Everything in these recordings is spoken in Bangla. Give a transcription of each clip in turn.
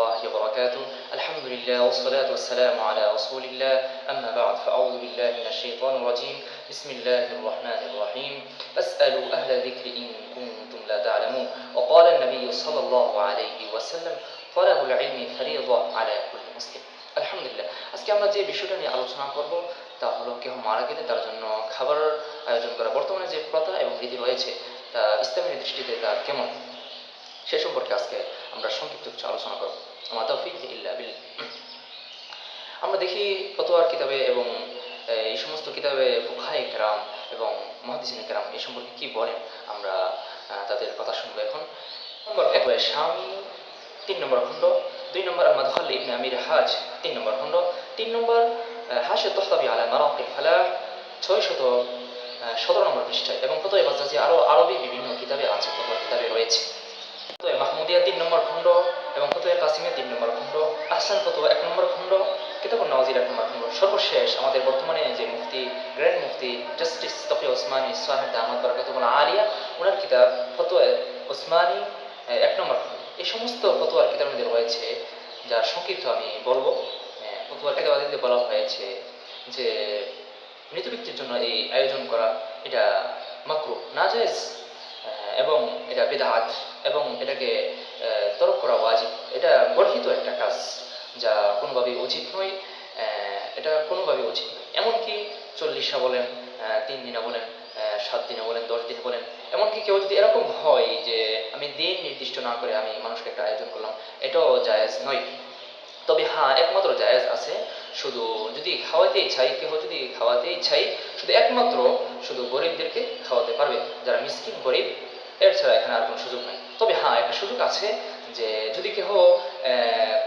الله وبركاته الحمد لله والصلاة والسلام على رسول الله أما بعد فأعوذ بالله من الشيطان الرجيم بسم الله الرحمن الرحيم فاسألوا أهل الذكر إن كنتم لا تعلمون وقال النبي صلى الله عليه وسلم طلب العلم فريضة على كل مسلم আলহামদুলিল্লাহ আজকে আমরা যে বিষয়টা নিয়ে আলোচনা করব তা হলো কেউ মারা গেলে তার জন্য খাবার আয়োজন করা বর্তমানে যে প্রথা এবং রীতি রয়েছে তা ইসলামের দৃষ্টিতে তা কেমন সে সম্পর্কে আজকে আমরা সংক্ষিপ্ত কিছু আলোচনা করব। আমার তৌফিক ইল্লা বিল। আমরা দেখি ফতোয়ার কিতাবে এবং এই সমস্ত কিতাবে ফুকাহাই কেরাম এবং মহাদিসিন কেরাম এই সম্পর্কে কি বলেন আমরা তাদের কথা শুনব এখন। নম্বর ফতোয়া স্বামী তিন নম্বর খণ্ড, দুই নম্বর আল মাদখাল ইবনে আমির হাজ, তিন নম্বর খণ্ড, তিন নম্বর হাসে তহতাবি আলা মারাকিল ফালাহ ছয় শত সতেরো নম্বর পৃষ্ঠায় এবং ফতোয় বাজাজি আরও আরবি বিভিন্ন কিতাবে আছে ফতোয়া কিতাবে রয়েছে। ফতোয় তিন নম্বর খণ্ড এবং ফতোয় কাসিমে তিন নম্বর খণ্ড, আহসান ফতোয়া এক নম্বর খণ্ড কিতাবুল নওয়াজির এক নম্বর খণ্ড। সর্বশেষ আমাদের বর্তমানে যে মুফতি, গ্র্যান্ড মুফতি জাস্টিস তফি ওসমানী সাহেব আহমদ বরকাতুল আলিয়া ওনার কিতাব ফতোয়া ওসমানী এক নম্বর এই সমস্ত ফতোয়ার কিতাব মধ্যে রয়েছে, যার সংক্ষিপ্ত আমি বলব ফতোয়ার কিতাবাদিতে বলা হয়েছে যে মৃত ব্যক্তির জন্য এই আয়োজন করা, এটা মাকরু, নাজায়েজ এবং এটা বেদাত। এবং এটাকে তরক করা ওয়াজিব। এটা গর্হিত একটা কাজ যা কোনোভাবেই উচিত নয়। এটা কোনোভাবেই উচিত নয়। এমনকি চল্লিশা বলেন তিন দিনে বলেন সাত দিনে বলেন, দশ দিনে বলেন, এমনকি কেউ যদি এরকম হয় যে আমি দিন নির্দিষ্ট না করে আমি মানুষকে একটা আয়োজন করলাম, এটাও জায়েজ নয়। তবে হ্যাঁ একমাত্র জায়েজ আছে শুধু যদি খাওয়াতে ইচ্ছাই কেউ যদি খাওয়াতে ইচ্ছাই শুধু একমাত্র শুধু গরিবদেরকে খাওয়াতে পারবে। যারা মিসকিন, গরিব, এর ছাড়া এখানে আর কোনো সুযোগ নাই। তবে হ্যাঁ একটা সুযোগ আছে যে যদি কেহ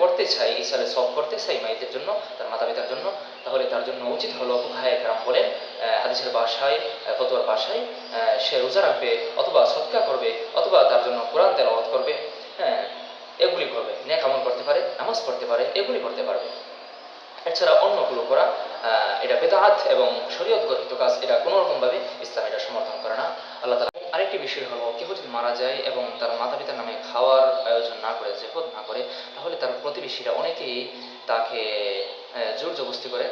করতে চাই ইসালে সব করতে চাই মাইদের জন্য, তার মাতা পিতার জন্য, তাহলে তার জন্য উচিত হলো ফুকাহায় কেরাম বলেন হাদিসের বাসায় ফতোয়ার বাসায় সে রোজা রাখবে অথবা সৎকা করবে অথবা তার জন্য কোরআন তেলাওয়াত করবে হ্যাঁ এগুলি করবে। নেক আমল করতে পারে, নামাজ পড়তে পারে, এগুলি করতে পারবে। এছাড়া অন্যগুলো করা এটা বেদাত এবং শরীয়ত গঠিত কাজ, এটা কোনো রকমভাবে ইসলাম এটা সমর্থন করে না আল্লাহ তালা আরেকটি বিষয় হলো কেউ যদি মারা যায় এবং তার মাতা পিতার নামে খাওয়ার আয়োজন না না করে, তাহলে তার প্রতিবেশীরা অনেকেই তাকে জোর জবস্তি করে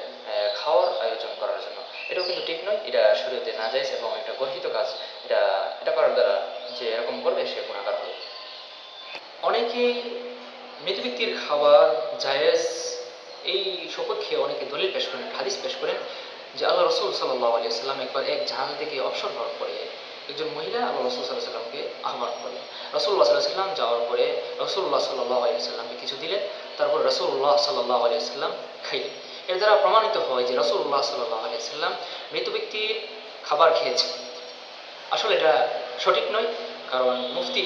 খাওয়ার আয়োজন করার জন্য। এটাও কিন্তু ঠিক নয়, এটা শরীয়তে না যায় এবং এটা গর্হিত কাজ। এটা এটা করার দ্বারা যে এরকম করবে, সে গুণাকার হবে। অনেকেই মৃত ব্যক্তির খাবার, জায়েজ, এই সপক্ষে অনেকে দলিল পেশ করেন, হাদিস পেশ করেন যে আল্লাহ রসুল সাল্লাহ আলিয়া সাল্লাম একবার এক জাহান থেকে অবসর হওয়ার পরে একজন মহিলা আল্লাহ রসুল সাল্লাহ সাল্লামকে আহ্বান করলেন রসুল্লাহ সাল্লাহ সাল্লাম যাওয়ার পরে রসুল্লাহ সাল্লাহ আলিয়া সাল্লামকে কিছু দিলেন, তারপর রসুল্লাহ সাল্লাহ আলিয়া সাল্লাম খাইলেন। এর দ্বারা প্রমাণিত হয় যে রসুল্লাহ সাল্লাহ আলিয়া সাল্লাম মৃত ব্যক্তির খাবার খেয়েছে আসলে এটা সঠিক নয়, কারণ মুফতি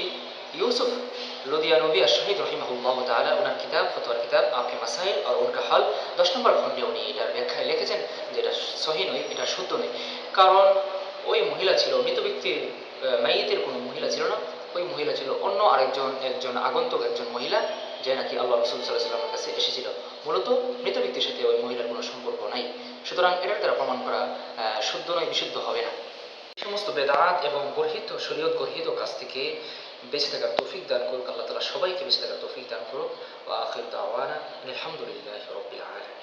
ইউসুফ লুদিয়ানবী আর শহীদ রহিমাহুল্লাহ তাআলা ওনার কিতাব, ফতোয়ার কিতাব আকে মাসাইল আর উনকা হাল, দশ নম্বর খণ্ডে উনি এটার ব্যাখ্যায় লিখেছেন যে এটা সহি নয়, এটা শুদ্ধ নয়। কারণ ওই মহিলা ছিল মৃত ব্যক্তির আহ, মাইয়েতের কোনো মহিলা ছিল না। ওই মহিলা ছিল অন্য আরেকজন একজন আগন্তুক একজন মহিলা যে নাকি আল্লাহ রসুল সাল্লাহ সাল্লামের কাছে এসেছিল। মূলত মৃত ব্যক্তির সাথে ওই মহিলার কোনো সম্পর্ক নাই। সুতরাং এটার দ্বারা প্রমাণ করা শুদ্ধ নয় বিশুদ্ধ হবে না। সমস্ত বেদাত এবং গর্হিত শরীয়ত গর্হিত কাজ থেকে বেঁচে থাকার তৌফিক দান করুক। আল্লাহ তালা সবাইকে বেঁচে থাকার তৌফিক দান করুক। আলহামদুলিল্লাহ রবিল আলমী